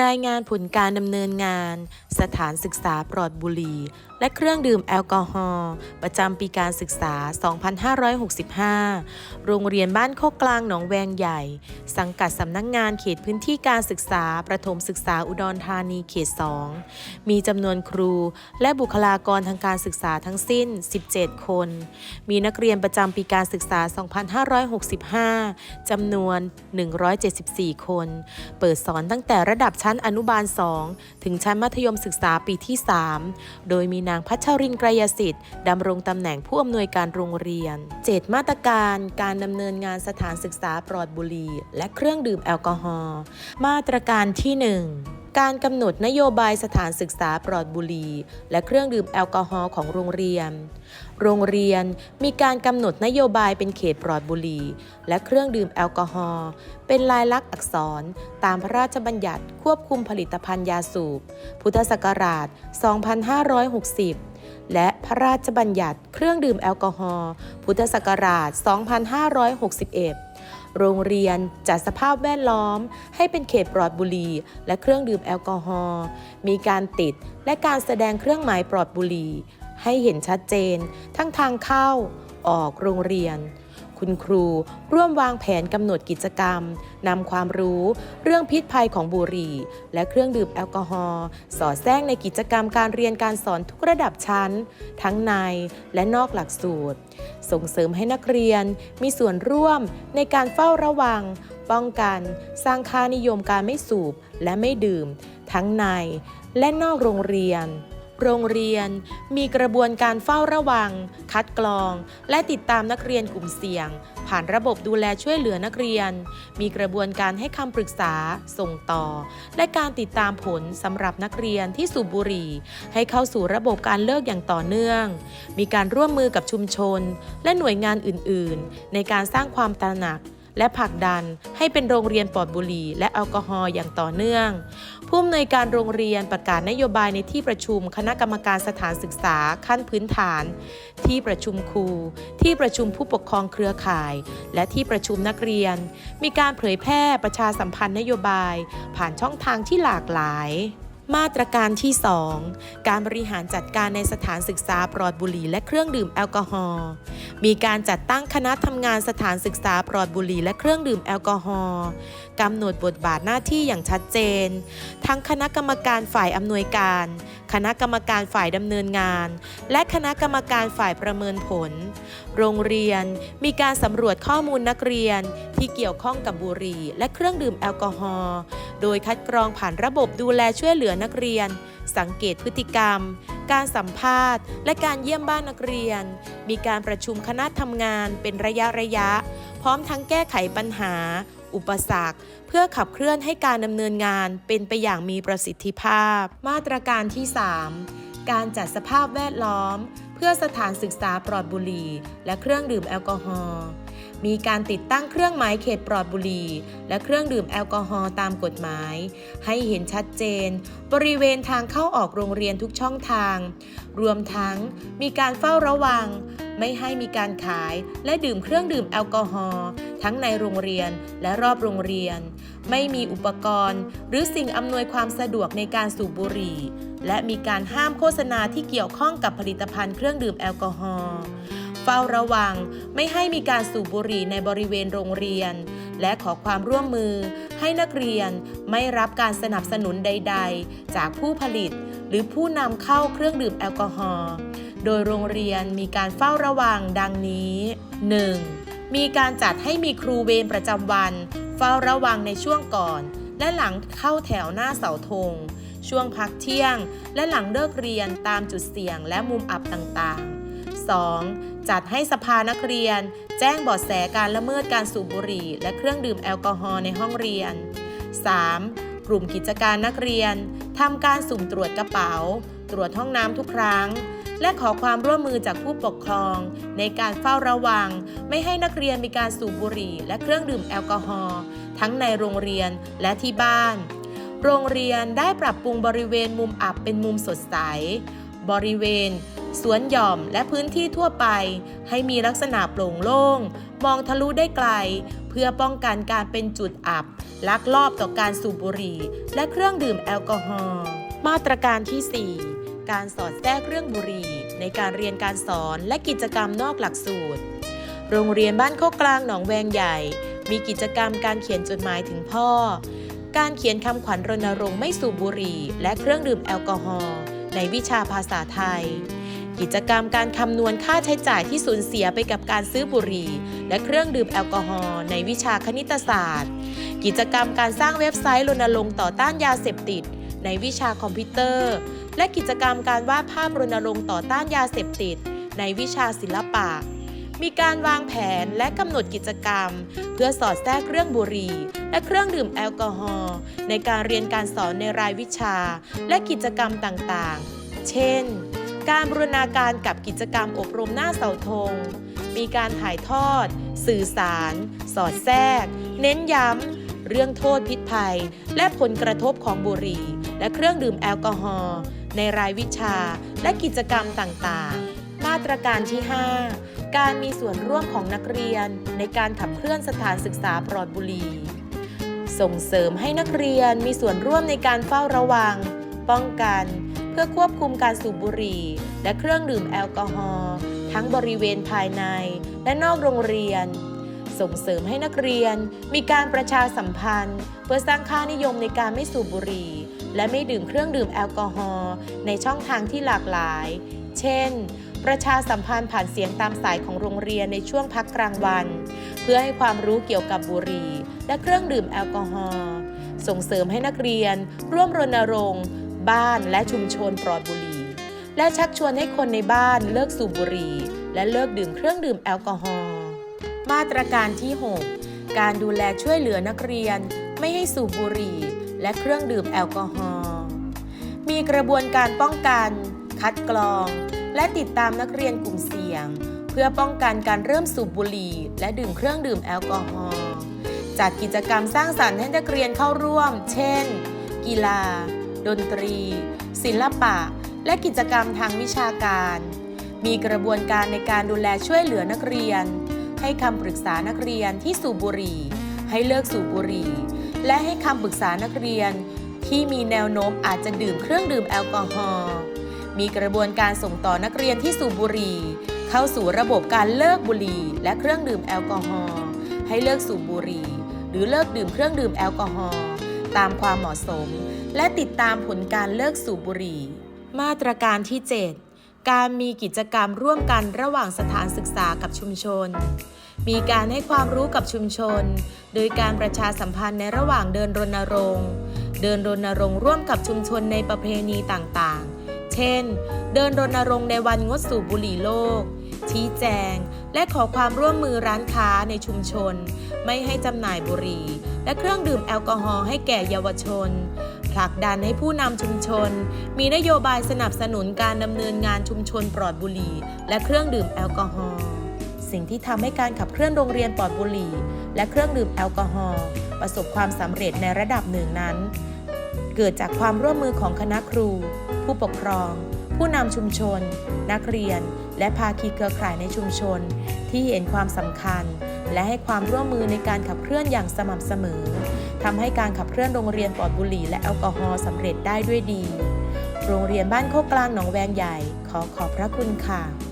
รายงานผลการดำเนินงาน สถานศึกษาปลอดบุหรี่ และเครื่องดื่มแอลกอฮอล์ประจำปีการศึกษา 2565 โรงเรียนบ้านโคกกลางหนองแวงใหญ่ สังกัดสำนักงงานเขตพื้นที่การศึกษา ประถมศึกษาอุดรธานีเขต 2 มีจำนวนครู และบุคลากรทางการศึกษาทั้งสิ้น 17 คน มีนักเรียนประจำปีการศึกษา 2565 จำนวน 174 คน เปิดสอนตั้งแต่ระดับชั้นอนุบาล 2 ถึงชั้นมัธยมศึกษาปีที่ 3 โดยมีนางพัชรินไกรยสิทธิ์ดำรงตำแหน่งผู้อำนวยการโรงเรียน 7 มาตรการการดำเนินงานสถานศึกษาปลอดบุหรี่และเครื่องดื่มแอลกอฮอล์มาตรการที่ 1 การกำหนดนโยบายสถานศึกษาปลอดบุหรี่และเครื่องดื่มแอลกอฮอล์ของโรงเรียน โรงเรียนมีการกำหนดนโยบายเป็นเขตปลอดบุหรี่และเครื่องดื่มแอลกอฮอล์เป็นลายลักษณ์อักษร ตามพระราชบัญญัติควบคุมผลิตภัณฑ์ยาสูบ พุทธศักราช 2560และพระราชบัญญัติเครื่องดื่มแอลกอฮอล์พุทธศักราช 2561 โรงเรียนจัดสภาพแวดล้อม ให้เป็นเขตปลอดบุหรี่และเครื่องดื่มแอลกอฮอล์ มีการติดและการแสดงเครื่องหมายปลอดบุหรี่ให้เห็นชัดเจน ทั้งทางเข้า ออกโรงเรียน คุณครู ร่วมวางแผนกำหนดกิจกรรมนำความรู้เรื่องพิษภัยของบุหรี่ และเครื่องดื่มแอลกอฮอล์สอดแทรกในกิจกรรมการเรียนการสอนทุกระดับชั้น ทั้งในและนอกหลักสูตร ส่งเสริมให้นักเรียนมีส่วนร่วมในการเฝ้าระวัง ป้องกัน สร้างค่านิยมการไม่สูบและไม่ดื่ม ทั้งในและนอกโรงเรียน โรงเรียน มีกระบวนการเฝ้าระวัง คัดกรอง และติดตามนักเรียนกลุ่มเสี่ยง ผ่านระบบดูแลช่วยเหลือนักเรียน มีกระบวนการให้คำปรึกษา ส่งต่อ และการติดตามผลสำหรับนักเรียนที่สูบบุหรี่ ให้เข้าสู่ระบบการเลิกอย่างต่อเนื่อง มีการร่วมมือกับชุมชน และหน่วยงานอื่น ๆ ในการสร้างความตระหนัก และผลักดันให้เป็นโรงเรียนปลอดบุหรี่และแอลกอฮอล์อย่างต่อเนื่อง ผู้อำนวยการโรงเรียนประกาศนโยบายในที่ประชุมคณะกรรมการสถานศึกษาขั้นพื้นฐาน ที่ประชุมครู ที่ประชุมผู้ปกครองเครือข่าย และที่ประชุมนักเรียน มีการเผยแพร่ประชาสัมพันธ์นโยบาย ผ่านช่องทางที่หลากหลาย มาตรการที่ 2 การบริหารจัดการในสถานศึกษาปลอดบุหรี่และเครื่องดื่มแอลกอฮอล์ มีการจัดตั้งคณะทำงานสถานศึกษาปลอดบุหรี่และเครื่องดื่มแอลกอฮอล์กำหนดบทบาทหน้าที่อย่างชัดเจน ทั้งคณะกรรมการฝ่ายอำนวยการ คณะกรรมการฝ่ายดำเนินงาน และคณะกรรมการฝ่ายประเมินผล โรงเรียนมีการสำรวจข้อมูลนักเรียนที่เกี่ยวข้องกับบุหรี่ และเครื่องดื่มแอลกอฮอล์ โดยคัดกรองผ่านระบบดูแลช่วยเหลือนักเรียน สังเกตพฤติกรรม การสัมภาษณ์ และการเยี่ยมบ้านนักเรียน มีการประชุมคณะทำงานเป็นระยะระยะ พร้อมทั้งแก้ไขปัญหา อุปสรรค เพื่อขับเคลื่อนให้การดำเนินงานเป็นไปอย่างมีประสิทธิภาพ มาตรการที่ 3 การจัดสภาพแวดล้อม เพื่อสถานศึกษาปลอดบุหรี่ และเครื่องดื่มแอลกอฮอล์ มีการติดตั้งเครื่องหมายเขตปลอดบุหรี่ และเครื่องดื่มแอลกอฮอล์ตามกฎหมาย ให้เห็นชัดเจน บริเวณทางเข้าออกโรงเรียนทุกช่องทาง รวมทั้งมีการเฝ้าระวัง ไม่ให้มีการขายและดื่มเครื่องดื่มแอลกอฮอล์ทั้งในโรงเรียนและรอบโรงเรียน ไม่มีอุปกรณ์ หรือสิ่งอำนวยความสะดวกในการสูบบุหรี่ และมีการห้ามโฆษณาที่เกี่ยวข้องกับผลิตภัณฑ์เครื่องดื่มแอลกอฮอล์ เฝ้าระวัง ไม่ให้มีการสูบบุหรี่ในบริเวณโรงเรียน และขอความร่วมมือ ให้นักเรียนไม่รับการสนับสนุนใด ๆ จากผู้ผลิต หรือผู้นำเข้าเครื่องดื่มแอลกอฮอล์โดยโรงเรียนมีการเฝ้าระวังดังนี้ 1. มีการจัดให้มีครูเวรประจำวัน เฝ้าระวังในช่วงก่อน และหลังเข้าแถวหน้าเสาธงช่วงพักเที่ยง และหลังเลิกเรียนตามจุดเสี่ยงและมุมอับต่างๆ 2. จัดให้สภานักเรียน แจ้งบาะแสการละเมิดการสูบบุหรี่ และเครื่องดื่มแอลกอฮอล์ในห้องเรียน 3. กลุ่มกิจการนักเรียนทำการสุ่มตรวจกระเป๋า ตรวจห้องน้ำทุกครั้ง และขอความร่วมมือจากผู้ปกครอง ในการเฝ้าระวัง ไม่ให้นักเรียนมีการสูบบุหรี่ และเครื่องดื่มแอลกอฮอล์ทั้งในโรงเรียนและที่บ้าน โรงเรียนได้ปรับปรุงบริเวณมุมอับเป็นมุมสดใส บริเวณ สวนหย่อมและพื้นที่ทั่วไป ให้มีลักษณะโปร่งโล่ง มองทะลุได้ไกล เพื่อป้องกันการเป็นจุดอับ ลักลอบต่อการสูบบุหรี่ และเครื่องดื่มแอลกอฮอล์มาตรการที่ 4 การสอดแทรกเรื่องบุหรี่ ในการเรียนการสอนและกิจกรรมนอกหลักสูตร โรงเรียนบ้านโคกกลางหนองแวงใหญ่ มีกิจกรรมการเขียนจดหมายถึงพ่อ การเขียนคำขวัญรณรงค์ไม่สูบบุหรี่ และเครื่องดื่มแอลกอฮอล์ในวิชาภาษาไทย กิจกรรมการคำนวณค่าใช้จ่ายที่สูญเสียไปกับการซื้อบุหรี่ และเครื่องดื่มแอลกอฮอล์ในวิชาคณิตศาสตร์ กิจกรรมการสร้างเว็บไซต์รณรงค์ต่อต้านยาเสพติด ในวิชาคอมพิวเตอร์ และกิจกรรมการวาดภาพรณรงค์ต่อต้านยาเสพติด ในวิชาศิลปะ มีการวางแผนและกำหนดกิจกรรม เพื่อสอดแทรกเครื่องบุหรี่ และเครื่องดื่มแอลกอฮอล์ในการเรียนการสอนในรายวิชา และกิจกรรมต่างๆ เช่น การบูรณาการกับกิจกรรมอบรมหน้าเสาธง มีการถ่ายทอด สื่อสาร สอดแทรก เน้นย้ำ เรื่องโทษพิษภัย และผลกระทบของบุหรี่ และเครื่องดื่มแอลกอฮอล์ในรายวิชาและกิจกรรมต่างๆ มาตรการที่ 5 การมีส่วนร่วมของนักเรียน ในการขับเคลื่อนสถานศึกษาปลอดบุหรี่ส่งเสริมให้นักเรียนมีส่วนร่วมในการเฝ้าระวัง ป้องกัน เพื่อควบคุมการสูบบุหรี่ และเครื่องดื่มแอลกอฮอล์ทั้งบริเวณภายในและนอกโรงเรียน ส่งเสริมให้นักเรียนมีการประชาสัมพันธ์ เพื่อสร้างค่านิยมในการไม่สูบบุหรี่ และไม่ดื่มเครื่องดื่มแอลกอฮอล์ในช่องทางที่หลากหลาย เช่น ประชาสัมพันธ์ผ่านเสียงตามสายของโรงเรียนในช่วงพักกลางวัน เพื่อให้ความรู้เกี่ยวกับบุหรี่ และเครื่องดื่มแอลกอฮอล์ส่งเสริมให้นักเรียนร่วมรณรงค์ บ้านและชุมชนปลอดบุหรี่ และชักชวนให้คนในบ้านเลิกสูบบุหรี่ และเลิกดื่มเครื่องดื่มแอลกอฮอล์มาตรการที่ 6 การดูแลช่วยเหลือนักเรียน ไม่ให้สูบบุหรี่ และเครื่องดื่มแอลกอฮอล์มีกระบวนการป้องกัน คัดกรอง และติดตามนักเรียนกลุ่มเสี่ยง เพื่อป้องกันการเริ่มสูบบุหรี่ และดื่มเครื่องดื่มแอลกอฮอล์จัดกิจกรรมสร้างสรรค์ให้นักเรียนเข้าร่วม เช่น กีฬา ดนตรี ศิลปะ และกิจกรรมทางวิชาการ มีกระบวนการในการดูแลช่วยเหลือนักเรียน ให้คำปรึกษานักเรียนที่สูบบุหรี่ ให้เลิกสูบบุหรี่ และให้คำปรึกษานักเรียน ที่มีแนวโน้มอาจจะดื่มเครื่องดื่มแอลกอฮอล์ มีกระบวนการส่งต่อนักเรียนที่สูบบุหรี่ เข้าสู่ระบบการเลิกบุหรี่ และเครื่องดื่มแอลกอฮอล์ ให้เลิกสูบบุหรี่ หรือเลิกดื่มเครื่องดื่มแอลกอฮอล์ตามความเหมาะสม และติดตามผลการเลิกสูบบุหรี่ มาตรการที่ 7 การมีกิจกรรมร่วมกันระหว่างสถานศึกษากับชุมชน มีการให้ความรู้กับชุมชน โดยการประชาสัมพันธ์ในระหว่างเดินรณรงค์ เดินรณรงค์ร่วมกับชุมชนในประเพณีต่างๆ เช่น เดินรณรงค์ในวันงดสูบบุหรี่โลก ชี้แจง และขอความร่วมมือร้านค้าในชุมชน ไม่ให้จำหน่ายบุหรี่ และเครื่องดื่มแอลกอฮอล์ให้แก่เยาวชน ผลักดันให้ผู้นำชุมชน มีนโยบายสนับสนุนการดำเนินงานชุมชนปลอดบุหรี่ และเครื่องดื่มแอลกอฮอล์สิ่งที่ทำให้การขับเคลื่อนโรงเรียนปลอดบุหรี่ และเครื่องดื่มแอลกอฮอล์ประสบความสำเร็จในระดับหนึ่งนั้น เกิดจากความร่วมมือของคณะครู ผู้ปกครอง ผู้นำชุมชน นักเรียน และภาคีเครือข่ายในชุมชน ที่เห็นความสำคัญ และให้ความร่วมมือในการขับเคลื่อนอย่างสม่ำเสมอ ทำให้การขับเคลื่อนโรงเรียนปลอดบุหรี่และแอลกอฮอล์สำเร็จได้ด้วยดี โรงเรียนบ้านโคกกลางหนองแวงใหญ่ ขอขอบพระคุณค่ะ